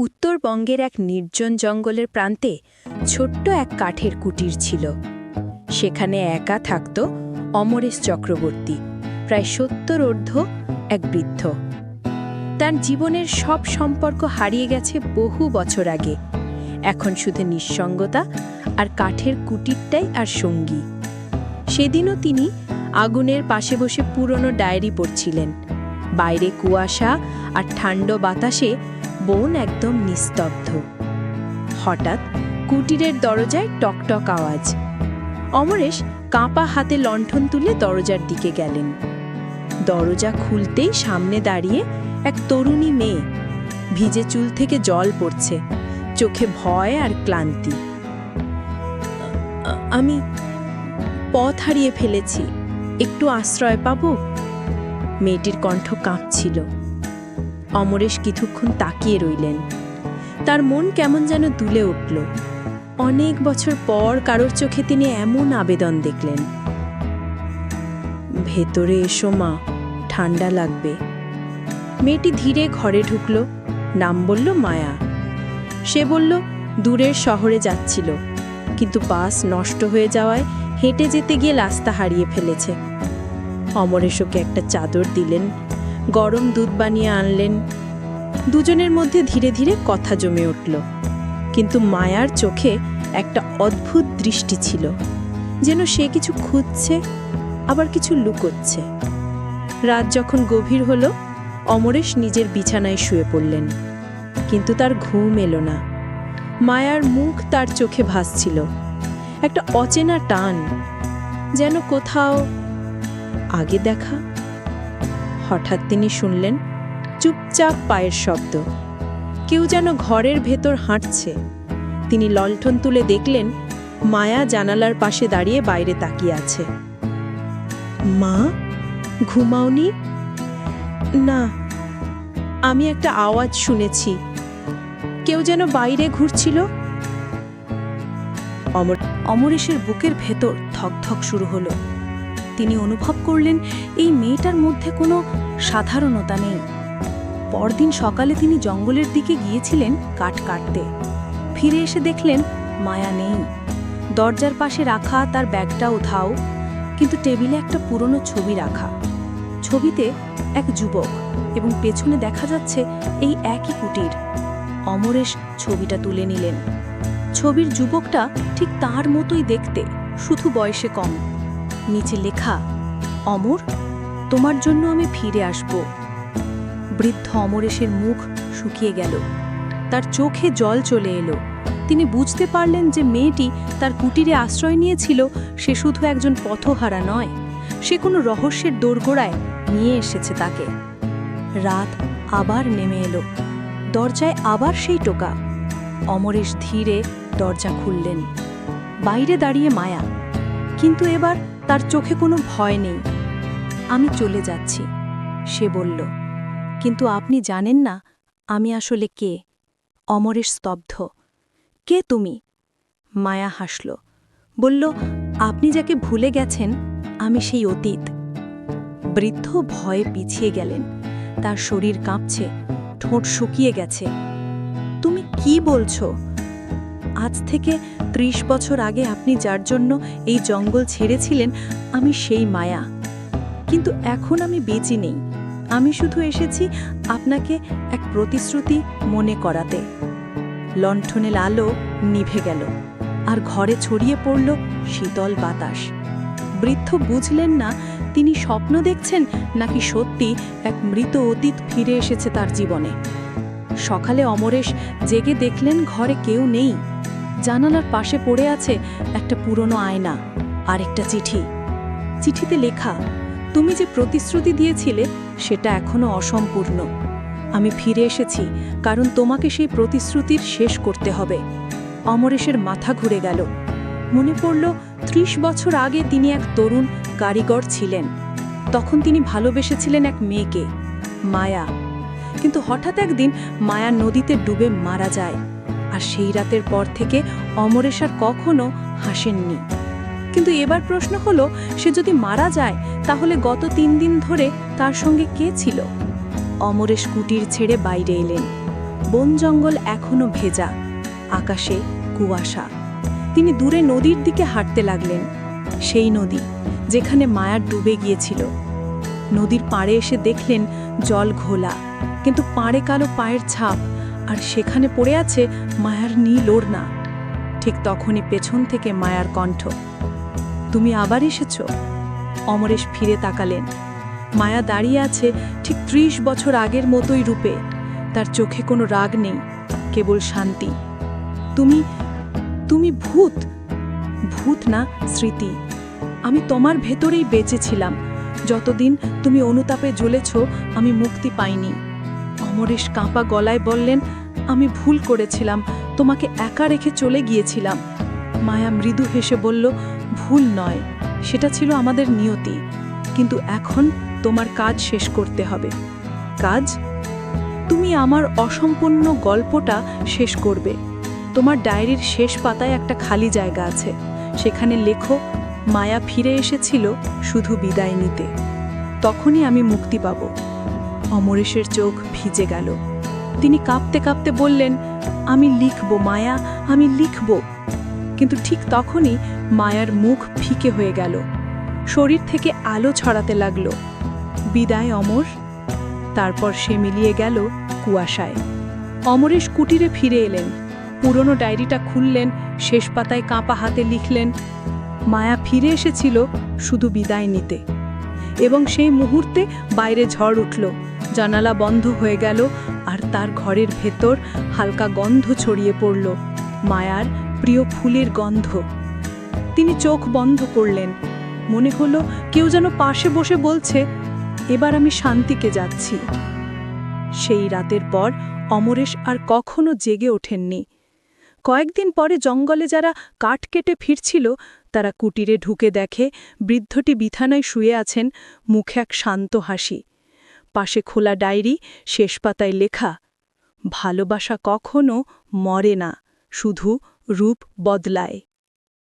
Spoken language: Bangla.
উত্তরবঙ্গের এক নির্জন জঙ্গলের প্রান্তে ছোট্ট এক কাঠের কুটির ছিল। সেখানে একা থাকত অমরেশ চক্রবর্তী, প্রায় সত্তর ঊর্ধ্ব এক বৃদ্ধ। তার জীবনের সব সম্পর্ক হারিয়ে গেছে বহু বছর আগে। এখন শুধু নিঃসঙ্গতা আর কাঠের কুটিরটাই আর সঙ্গী। সেদিনও তিনি আগুনের পাশে বসে পুরনো ডায়েরি পড়ছিলেন। বাইরে কুয়াশা আর ঠান্ড বাতাসে বন একদম নিস্তব্ধ। হঠাৎ কুটিরের দরজায় টকটক আওয়াজ। অমরেশ কাঁপা হাতে লণ্ঠন তুলে দরজার দিকে গেলেন। দরজা খুলতেই সামনে দাঁড়িয়ে এক তরুণী মেয়ে। ভিজে চুল থেকে জল পড়ছে, চোখে ভয় আর ক্লান্তি। আমি পথ হারিয়ে ফেলেছি, একটু আশ্রয় পাবো? মেয়েটির কণ্ঠ কাঁপছিল। অমরেশ কিছুক্ষণ তাকিয়ে রইলেন। তার মন কেমন যেন দুলে উঠল। অনেক বছর পর কারোর চোখে তিনি এমন আবেদন দেখলেন। ভেতরে এসো মা ঠান্ডা লাগবে। মেয়েটি ধীরে ঘরে ঢুকল, নাম বলল মায়া। সে বলল, দূরের শহরে যাচ্ছিল, কিন্তু বাস নষ্ট হয়ে যাওয়ায় হেঁটে যেতে গিয়ে রাস্তা হারিয়ে ফেলেছে। অমরেশ ওকে একটা চাদর দিলেন গরম দুধ বানিয়ে আনলেন। দুজনের মধ্যে ধীরে ধীরে কথা জমে উঠল। কিন্তু মায়ার চোখে একটা অদ্ভুত দৃষ্টি ছিল। যেন সে কিছু খুঁজছে, আবার কিছু লুকোচ্ছে। রাত যখন গভীর হলো, অমরেশ নিজের বিছানায় শুয়ে পড়লেন। কিন্তু তার ঘুম এলো না। মায়ার মুখ তার চোখে ভাসছিল। একটা অচেনা টান। যেন কোথাও আগে দেখা হঠাৎ তিনি শুনলেন চুপচাপ পায়ের শব্দ। কেউ যেন ঘরের ভেতর হাঁটছে। তিনি লণ্ঠন তুলে দেখলেন মায়া জানালার পাশে দাঁড়িয়ে বাইরে তাকিয়ে আছে। মা, ঘুমাওনি? না, আমি একটা আওয়াজ শুনেছি। কেউ যেন বাইরে ঘুরছিল? অমর অমরেশের বুকের ভেতর ধকধক শুরু হলো। তিনি অনুভব করলেন, এই মেয়েটার মধ্যে কোনো সাধারণতা নেই। পরদিন সকালে তিনি জঙ্গলের দিকে গিয়েছিলেন কাঠ কাটতে। ফিরে এসে দেখলেন, মায়া নেই। দরজার পাশে রাখা তার ব্যাগটা উধাও কিন্তু টেবিলে একটা পুরনো ছবি রাখা। ছবিতে এক যুবক এবং পেছনে দেখা যাচ্ছে এই একই কুটির। অমরেশ ছবিটা তুলে নিলেন। ছবির যুবকটা ঠিক তার মতোই দেখতে, শুধু বয়সে কম। নিচে লেখা, অমর, তোমার জন্য আমি ফিরে আসব। বৃদ্ধ অমরেশের মুখ শুকিয়ে গেল। তার চোখে জল চলে এলো। তিনি বুঝতে পারলেন যে মেয়েটি তার কুটিরে আশ্রয় নিয়েছিল, সে শুধু একজন পথহারা নয়, সে কোনো রহস্যের দোরগোড়ায় নিয়ে এসেছে তাকে। রাত আবার নেমে এলো। দরজায় আবার সেই টোকা। অমরেশ ধীরে দরজা খুললেন। বাইরে দাঁড়িয়ে মায়া। কিন্তু এবার তার চোখে কোনো ভয় নেই। আমি চলে যাচ্ছি, সে বলল। কিন্তু আপনি জানেন না আমি আসলে কে? অমরেশ স্তব্ধ। কে তুমি? মায়া হাসল। বলল, আপনি যাকে ভুলে গেছেন, আমি সেই অতীত। বৃদ্ধ ভয়ে পিছিয়ে গেলেন। তার শরীর কাঁপছে, ঠোঁট শুকিয়ে গেছে। তুমি কি বলছো? আজ থেকে ত্রিশ বছর আগে আপনি যার জন্য এই জঙ্গল ছেড়েছিলেন, আমি সেই মায়া। কিন্তু এখন আমি বেঁচে নেই। আমি শুধু এসেছি আপনাকে এক প্রতিশ্রুতি মনে করাতে। লণ্ঠনের আলো নিভে গেল, আর ঘরে ছড়িয়ে পড়ল শীতল বাতাস। বৃদ্ধ বুঝলেন না, তিনি স্বপ্ন দেখছেন নাকি সত্যি এক মৃত অতীত ফিরে এসেছে তার জীবনে। সকালে অমরেশ জেগে দেখলেন ঘরে কেউ নেই। জানালার পাশে পড়ে আছে একটা পুরনো আয়না আর একটা চিঠি। চিঠিতে লেখা, তুমি যে প্রতিশ্রুতি দিয়েছিলে সেটা এখনও অসম্পূর্ণ। আমি ফিরে এসেছি, কারণ তোমাকে সেই প্রতিশ্রুতির শেষ করতে হবে। অমরেশের মাথা ঘুরে গেল। মনে পড়ল, ত্রিশ বছর আগে তিনি এক তরুণ কারিগর ছিলেন। তখন তিনি ভালোবেসেছিলেন এক মেয়েকে, মায়া। কিন্তু হঠাৎ একদিন মায়া নদীতে ডুবে মারা যায়। আর সেই রাতের পর থেকে অমরেশ আর কখনো হাসেননি। কিন্তু এবার প্রশ্ন হলো, সে যদি মারা যায়, তাহলে গত তিন দিন ধরে তার সঙ্গে কে ছিল? অমরেশ কুটির ছেড়ে বাইরে এলেন। বন জঙ্গল এখনও ভেজা, আকাশে কুয়াশা। তিনি দূরে নদীর দিকে হাঁটতে লাগলেন। সেই নদী যেখানে মায়ার ডুবে গিয়েছিল। নদীর পাড়ে এসে দেখলেন জল ঘোলা, কিন্তু পাড়ে কালো পায়ের ছাপ আর সেখানে পড়ে আছে মায়ার নীল ওড়না। ঠিক তখনই পেছন থেকে মায়ার কণ্ঠ। তুমি আবার এসেছ? অমরেশ ফিরে তাকালেন। মায়া দাঁড়িয়ে আছে ঠিক ত্রিশ বছর আগের মতোই রূপে। তার চোখে কোনো রাগ নেই, কেবল শান্তি। তুমি তুমি ভূত? ভূত না, স্মৃতি। আমি তোমার ভেতরেই বেঁচেছিলাম যতদিন তুমি অনুতাপে জ্বলেছ, আমি মুক্তি পাইনি। অমরেশ কাঁপা গলায় বললেন, আমি ভুল করেছিলাম, তোমাকে একা রেখে চলে গিয়েছিলাম। মায়া মৃদু হেসে বলল, ভুল নয়, সেটা ছিল আমাদের নিয়তি, কিন্তু এখন তোমার কাজ শেষ করতে হবে। কাজ? তুমি আমার অসম্পূর্ণ গল্পটা শেষ করবে। তোমার ডায়েরির শেষ পাতায় একটা খালি জায়গা আছে, সেখানে লেখো, মায়া ফিরে এসেছিল শুধু বিদায় নিতে। তখনই আমি মুক্তি পাব। অমরেশের চোখ ভিজে গেল। তিনি কাঁপতে কাঁপতে বললেন, আমি লিখব, মায়া, আমি লিখব। কিন্তু ঠিক তখনই মায়ার মুখ ফিকে হয়ে গেল। শরীর থেকে আলো ছড়াতে লাগল। বিদায়, অমর। তারপর সে মিলিয়ে গেল কুয়াশায়। অমরেশ কুটিরে ফিরে এলেন। পুরনো ডায়েরিটা খুললেন, শেষ পাতায় কাঁপা হাতে লিখলেন, মায়া ফিরে এসেছিল শুধু বিদায় নিতে। এবং সেই মুহূর্তে বাইরে ঝড় উঠল। জানালা বন্ধ হয়ে গেল আর তার ঘরের ভেতর হালকা গন্ধ ছড়িয়ে পড়ল। মায়ার প্রিয় ফুলের গন্ধ। তিনি চোখ বন্ধ করলেন। মনে হলো কেউ যেন পাশে বসে বলছে, এবার আমি শান্তিকে যাচ্ছি। সেই রাতের পর অমরেশ আর কখনো জেগে ওঠেননি। কয়েকদিন পরে জঙ্গলে যারা কাঠ কেটে ফিরছিল, তারা কুটিরে ঢুকে দেখে বৃদ্ধটি বিছানায় শুয়ে আছেন, মুখে এক শান্ত হাসি। পাশে খোলা ডায়েরি শেষ পাতায় লেখা ভালোবাসা কখনো মরে না শুধু রূপ বদলায়।